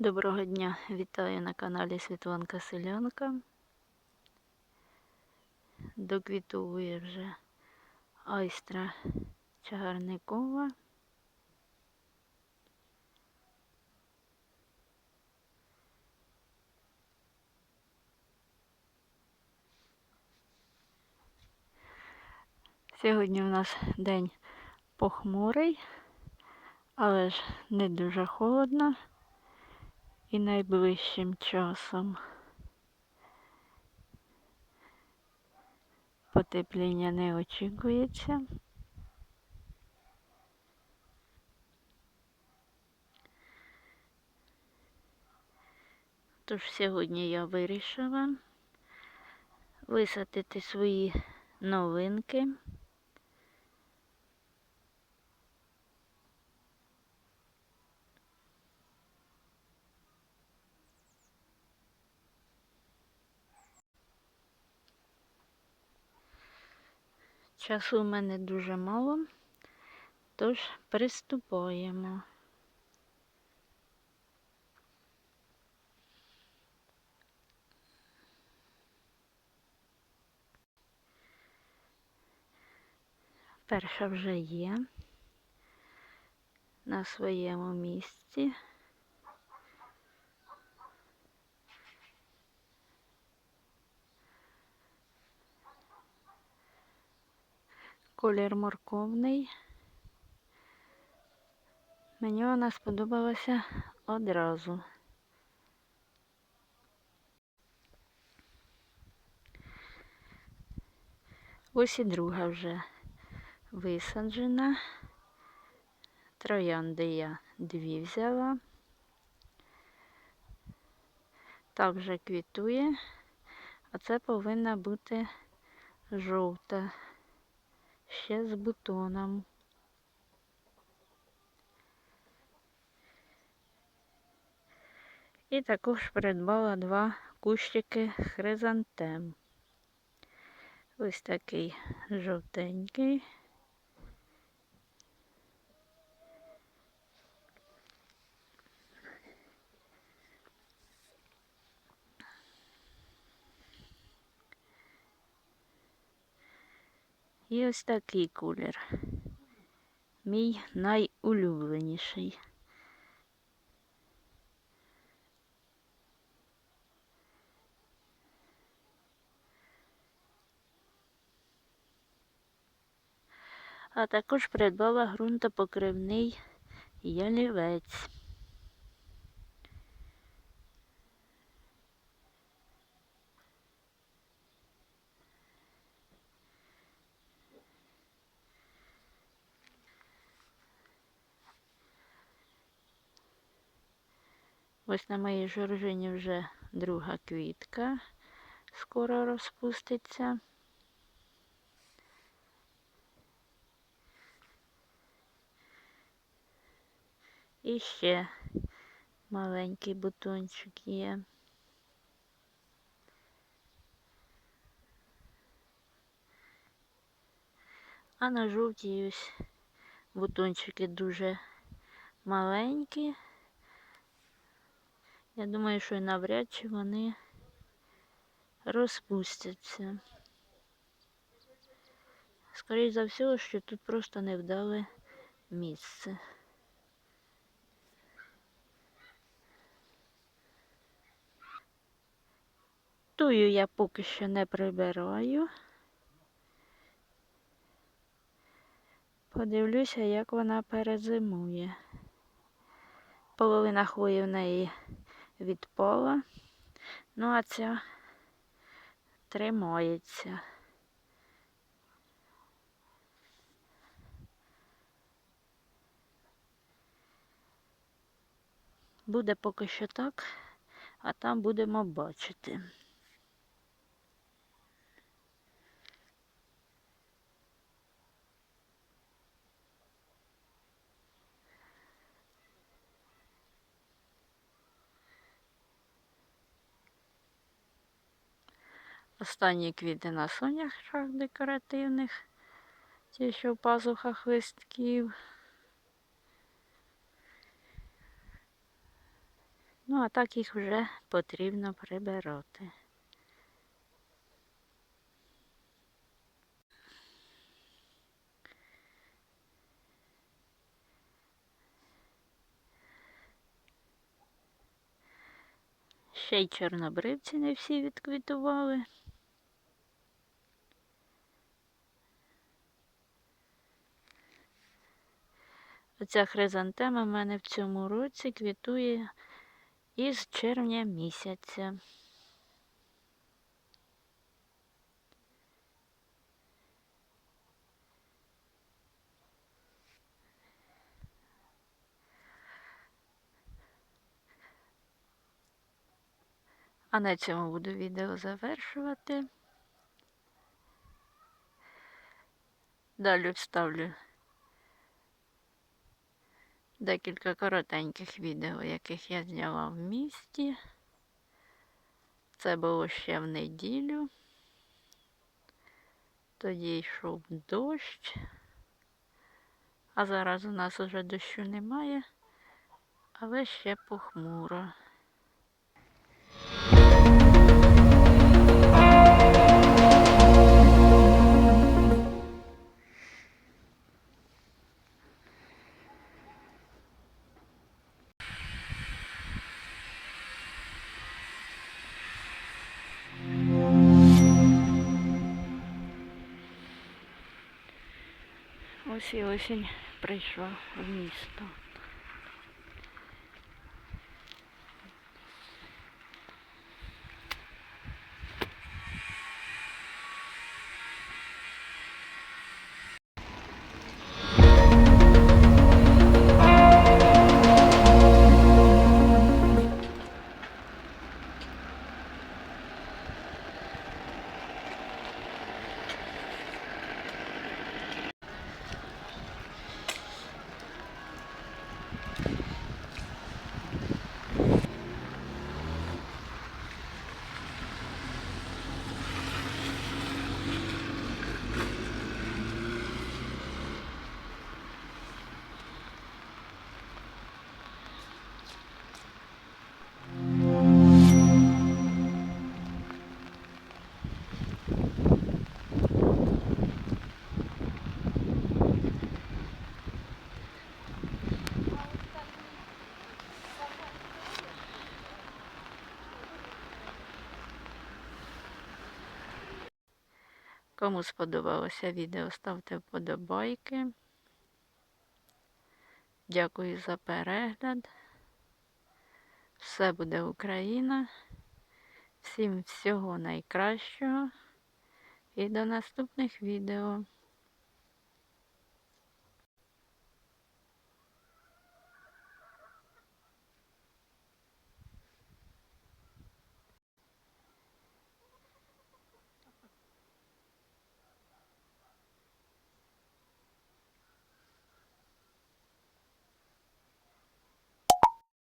Доброго дня, вітаю на каналі Світланка Селянка. Доквітовує вже айстра чагарникова. Сьогодні у нас день похмурий, але ж не дуже холодно і найближчим часом потепління не очікується. Тож сьогодні я вирішила висадити свої новинки. Часу в мене дуже мало, тож приступаємо. Перша вже є на своєму місці. Колір морковний. Мені вона сподобалася одразу. Ось і друга вже висаджена. Троянди я дві взяла. Так вже квітує, а це повинна бути жовта, ще з бутоном. І також придбала два кущики хризантем. Ось такий жовтенький. І ось такий колір. Мій найулюбленіший. А також придбала ґрунтопокривний ялівець. Ось на моїй жоржині вже друга квітка скоро розпуститься. І ще маленький бутончик є. А на жовтій ось бутончики дуже маленькі. Я думаю, що навряд чи вони розпустяться. Скоріше за все, що тут просто невдале місце. Тую я поки що не прибираю. Подивлюся, як вона перезимує. Половина хвої в неї відпала, ну а ця тримається. Буде поки що так, а там будемо бачити. Останні квіти на соняхах декоративних, ті, що в пазухах листків. Ну, а так їх вже потрібно прибирати. Ще й чорнобривці не всі відквітували. Оця хризантема в мене в цьому році квітує із червня місяця. А на цьому буду відео завершувати. Далі вставлю декілька коротеньких відео, яких я зняла в місті. Це було ще в неділю. Тоді йшов дощ, а зараз у нас уже дощу немає, але ще похмуро. Ось і осінь прийшла в місто. Кому сподобалося відео, ставте вподобайки. Дякую за перегляд. Все буде Україна. Всім всього найкращого і до наступних відео.